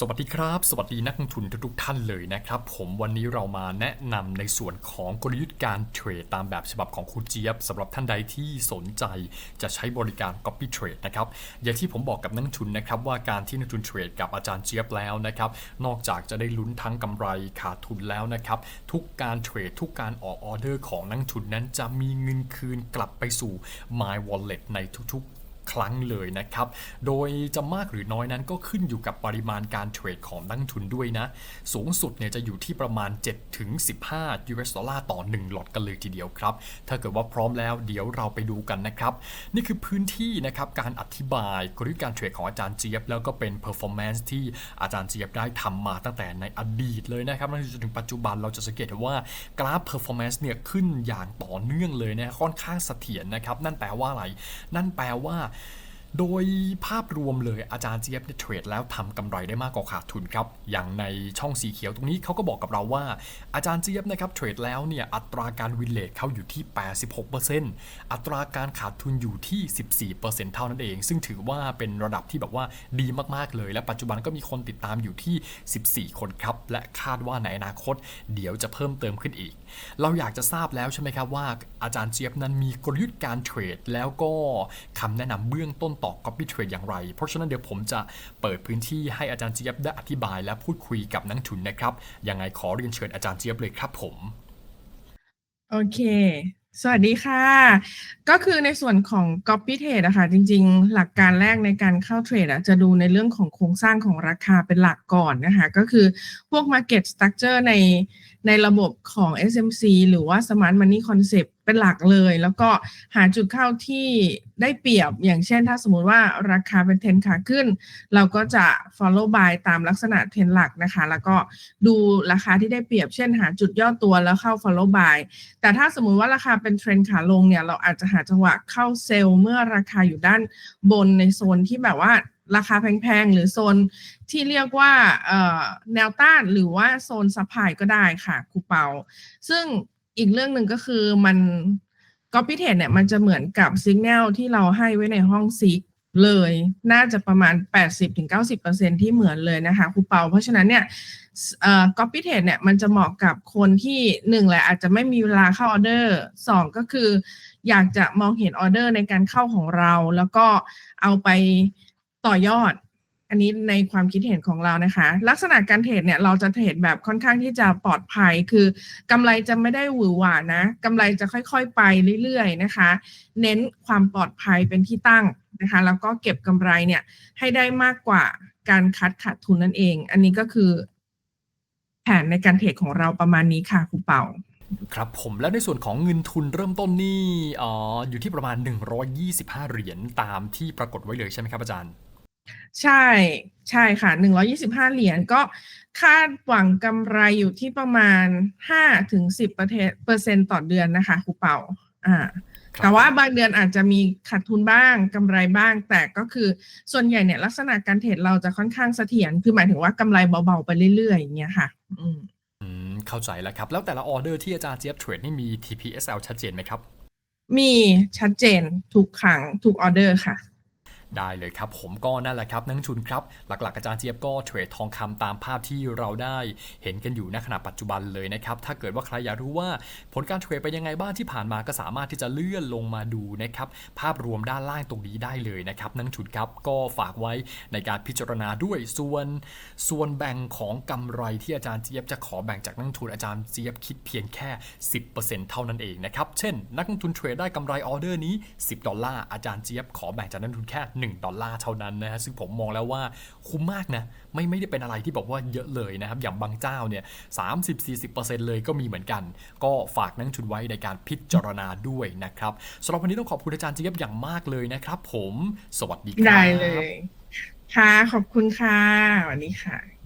สวัสดีครับ สวัสดีนักลงทุนทุกๆท่านเลยนะครับ ผมวันนี้เรามาแนะนำในส่วนของกลยุทธ์การเทรดตามแบบฉบับของคุณเจี๊ยบสำหรับท่านใดที่สนใจจะใช้บริการ Copy Trade นะครับอย่างที่ผมบอกกับนักลงทุนนะครับว่าการที่นักลงทุนเทรดกับอาจารย์เจี๊ยบแล้วนะครับนอกจากจะได้ลุ้นทั้งกำไรขาดทุนแล้วนะครับทุกการเทรดทุกการออกออเดอร์ของนักลงทุนนั้นจะมีเงินคืนกลับไปสู่ My Wallet ในทุกๆ รั้งเลยนะครับ โดยจะมากหรือน้อยนั้นก็ขึ้นอยู่กับปริมาณการเทรดของนักลงทุนด้วยนะ สูงสุดเนี่ยจะอยู่ที่ประมาณ 7 ถึง 15 US ดอลลาร์ต่อ 1 หลอตกันเลยทีเดียวครับ ถ้าเกิดว่าพร้อมแล้วเดี๋ยวเราไปดูกันนะครับ นี่คือพื้นที่นะครับการอธิบายกลยุทธ์การเทรดของอาจารย์เจี๊ยบ แล้วก็เป็น performance ที่อาจารย์เจี๊ยบได้ทำมาตั้งแต่ในอดีตเลยนะครับจนถึงปัจจุบันเราจะสังเกตเห็นว่ากราฟ performance เนี่ยขึ้นอย่างต่อเนื่องเลยนะค่อนข้างเสถียรนะครับ นั่นแปลว่าอะไร นั่นแปลว่า โดยภาพรวมเลยอาจารย์เจี๊ยบเทรดแล้วทำกำไรได้มากกว่าขาดทุนครับ อย่างในช่องสีเขียวตรงนี้เขาก็บอกกับเราว่า อาจารย์เจี๊ยบนะครับเทรดแล้วเนี่ยอัตราการวินเลทเขาอยู่ที่ 86%อัตราการขาดทุนอยู่ที่ 14%เท่านั้นเอง ซึ่งถือว่าเป็นระดับที่แบบว่าดีมากๆเลย และปัจจุบันก็มีคนติดตามอยู่ที่ 14 คนครับ และคาดว่าในอนาคต เดี๋ยวจะเพิ่มเติมขึ้นอีก เราอยากจะทราบแล้วใช่ไหมครับว่าอาจารย์เจี๊ยบนั้นมีกลยุทธ์การเทรดแล้วก็คำแนะนำเบื้องต้นต่อ Copy Trade อย่างไร เพราะฉะนั้นเดี๋ยวผมจะเปิดพื้นที่ให้อาจารย์เจี๊ยบได้อธิบาย และพูดคุยกับนักทุนนะครับ ยังไงขอเรียนเชิญอาจารย์เจี๊ยบเลยครับผม โอเคสวัสดีค่ะ ก็คือในส่วนของ Copy Trade อะคะจริงๆ หลักการแรกในการเข้าเทรดอะจะดูในเรื่องของโครงสร้างของราคาเป็นหลักก่อนนะคะ ก็คือพวก Market Structure ในในระบบของ SMC หรือว่า Smart Money Concept เป็นหลักเลย แล้วก็หาจุดเข้าที่ได้เปรียบอย่างเช่น ถ้าสมมุติว่าราคาเป็นเทรนขาขึ้น เราก็จะ follow by ตามลักษณะเทรนหลักนะคะ แล้วก็ดูราคาที่ได้เปรียบ เช่น หาจุดย่อตัวแล้วเข้า follow by แต่ถ้าสมมุติว่าราคาเป็นเทรนขาลงเนี่ยเราอาจจะหาจังหวะเข้าเซลล์เมื่อราคาอยู่ด้านบนในโซนที่แบบว่าราคาแพงๆ หรือโซนที่เรียกว่าแนวต้านหรือว่าโซนซัพพลายก็ได้ค่ะครูเปา ซึ่ง อีกเรื่องหนึ่งก็คือมัน Copy t r a d e เนี่ยมันจะเหมือนกับ Signal ที่เราให้ไว้ในห้องซิกเลย น่าจะประมาณ 80-90%ที่เหมือนเลยนะคะครูเปา เพราะฉะนั้นเนี่ยเอ่อ Copy t r a d e เนี่ยมันจะเหมาะกับคนที่หนึ่งแหละอาจจะไม่มีเวลาเข้าออเดอร์สองก็คือ อยากจะมองเห็นออเดอร์ในการเข้าของเรา แล้วก็เอาไปต่อยอด อันนี้ในความคิดเห็นของเรานะคะ ลักษณะการเทรดเนี่ยเราจะเทรดแบบค่อนข้างที่จะปลอดภัย คือกำไรจะไม่ได้หวือหวานะกำไรจะค่อยๆไปเรื่อยๆนะคะ เน้นความปลอดภัยเป็นที่ตั้งนะคะ แล้วก็เก็บกำไรเนี่ยให้ได้มากกว่าการคัดขาดทุนนั่นเอง อันนี้ก็คือ แผนในการเทรดของเราประมาณนี้ค่ะครูเป่าครับผมแล้วในส่วนของเงินทุนเริ่มต้นนี่อออยู่ที่ประมาณ 125 เหรียญตามที่ปรากฏไว้เลยใช่ไหมครับอาจารย์ ใช่ใช่ค่ะ 125 เหรียญก็คาดหวังกำไรอยู่ที่ประมาณ5ถึง10เปอร์เซ็นต์ต่อเดือนนะคะครูเป่าอ่าครับแต่ว่าบางเดือนอาจจะมีขาดทุนบ้างกำไรบ้าง แต่ก็คือส่วนใหญ่เนี่ยลักษณะการเทรดเราจะค่อนข้างเสถียรคือหมายถึงว่ากำไรเบาๆไปเรื่อยๆอย่างเงี้ยค่ะอืมอืมเข้าใจแล้วครับ แล้วแต่ละออเดอร์ที่อาจารย์เจี๊ยบเทรดนี่มี TPSL ชัดเจนไหมครับ มีชัดเจนทุกครั้งทุกออเดอร์ค่ะ ได้เลยครับ ผมก็นั่นแหละครับนักลงทุนครับ หลักๆ อาจารย์เจี๊ยบก็เทรดทองคำตามภาพที่เราได้เห็นกันอยู่ณขณะปัจจุบันเลยนะครับ ถ้าเกิดว่าใครอยากรู้ว่าผลการเทรดไปยังไงบ้างที่ผ่านมาก็สามารถที่จะเลื่อนลงมาดูนะครับภาพรวมด้านล่างตรงนี้ได้เลยนะครับนักลงทุนครับก็ฝากไว้ในการพิจารณาด้วยส่วน ส่วนแบ่งของกำไรที่อาจารย์เจี๊ยบจะขอแบ่งจากนักทุนอาจารย์เจี๊ยบคิดเพียงแค่ 10%เท่านั้นเองนะครับเช่น นักลงทุนเทรดได้กำไรออเดอร์นี้ 10 ดอลลาร์อาจารย์เจี๊ยบขอแบ่งจากนักทุนแค่1 ดอลลาร์เท่านั้นนะฮะซึ่งผมมองแล้วว่าคุ้มมากนะไม่ไม่ได้เป็นอะไรที่บอกว่าเยอะเลยนะครับ อย่างบางเจ้าเนี่ยสามสิบสี่สิบเปอร์เซ็นต์เลยก็มีเหมือนกัน ก็ฝากนักลงทุนไว้ในการพิจารณาด้วยนะครับสำหรับวันนี้ต้องขอบคุณอาจารย์เจี๊ยบอย่างมากเลยนะครับ ผม สวัสดีครับได้เลย ค่ะ ขอบคุณค่ะสวันนี้ค่ะ